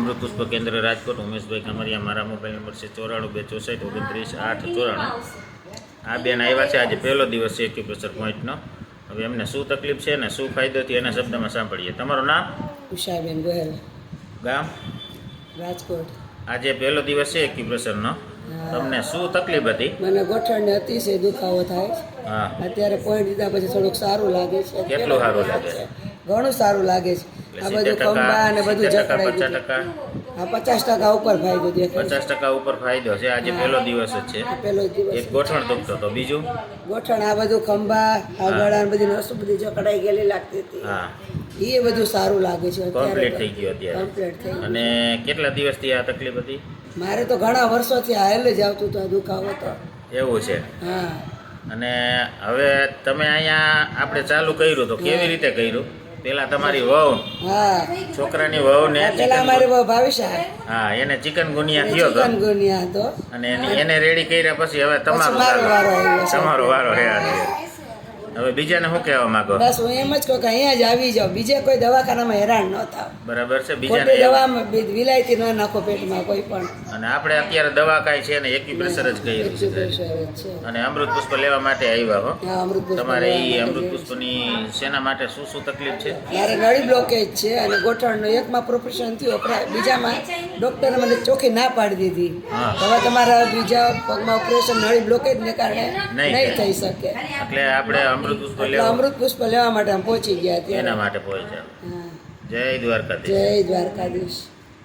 અમૃત પુષ્પ કેન્દ્ર રાજકોટ ઉમેશભાઈ કમરિયા મારા મોબાઈલ નંબર છે ચોરાણું બે ચોસઠ ઓગણત્રીસ આઠ ચોરાણું. આ બેન આવ્યા છે આજે પહેલો દિવસ છે એક્યુપ્રેશર પોઈન્ટનો. હવે એમને શું તકલીફ છે ને શું ફાયદો થયો એના શબ્દમાં સાંભળીએ. તમારું નામ? ઉષાબેન ગોહેલ. ગામ? રાજકોટ. આજે પહેલો દિવસ છે એક્યુપ્રેશરનો. તમને શું તકલીફ હતી? મને ગોઠણને અતિશય દુખાવો થાય. હા. અત્યારે પોઈન્ટ દીધા પછી થોડુંક સારું લાગે છે. કેટલું સારું લાગે? છે? ઘણું સારું લાગે છે. આ બધું ખંભા અને બધું જકડાઈ ગયું આ પચાસ ટકા ઉપર ફાયદો દેખાય પચાસ ટકા ઉપર ફાયદો છે. આજે પહેલો દિવસ જ છે. પહેલો દિવસ એક ગોઠણ દુખતો તો બીજું? ગોઠણ આ બધું ખંભા આ ગળા બધી નસો બધી જકડાઈ ગયેલી લાગતી હતી. હા. એ બધું સારું લાગે છે કમ્પ્લીટ થઈ ગયું અત્યારે. કમ્પ્લીટ થઈ અને કેટલા દિવસથી આ તકલીફ હતી? મારે તો ઘણા વર્ષોથી હાલ જ આવતું હતું આ દુખાવો તો એવું છે. હા. અને હવે તમે અહીંયા આપણે ચાલુ કર્યું તો કેવી રીતે કર્યું? પેલા તમારી વહુ. છોકરાની વહુ ને પેલા અમારી વહુ ભાવિશા હા એને ચિકન ગુનિયા થયો હતો ચિકનગુનિયા હતો. અને એની- એને રેડી કર્યા પછી હવે તમારો મારો વારો. તમારો વારો હે હવે બીજાને શું કહેવા માંગો? બસ હું એમ જ કહું કે અહીંયા જ આવી જાઓ. બીજે કોઈ દવાખાનામાં હેરાન ન થાવ. બરાબર છે. બીજાને દવામાં વિલાયતી ન નાખો પેટમાં કોઈ પણ. અને આપણે અત્યારે દવા કાંઈ છે ને એક્યુપ્રેશર જ કહી રહ્યું છે. અને અમૃત પુષ્પ લેવા માટે આવ્યા હો. તમારે એ અમૃત પુષ્પની શેના માટે શું શું તકલીફ છે? મારે નળી બ્લોકેજ છે અને ગોઠણનો એકમાં પ્રોફેશન થયું. બીજામાં ડોક્ટરે મને ચોખ્ખી ના પાડી દીધી. હા. હવે તમારા બીજા પગમાં ઓપરેશન નળી બ્લોકેજને કારણે નહીં થઈ શકે. એટલે આપણે અમૃત અમૃત પુષ્પ લેવા. માટે પહોંચી ગયા એના માટે પહોંચ્યા. જય દ્વારકાધીશ. જય દ્વારકાધીશ.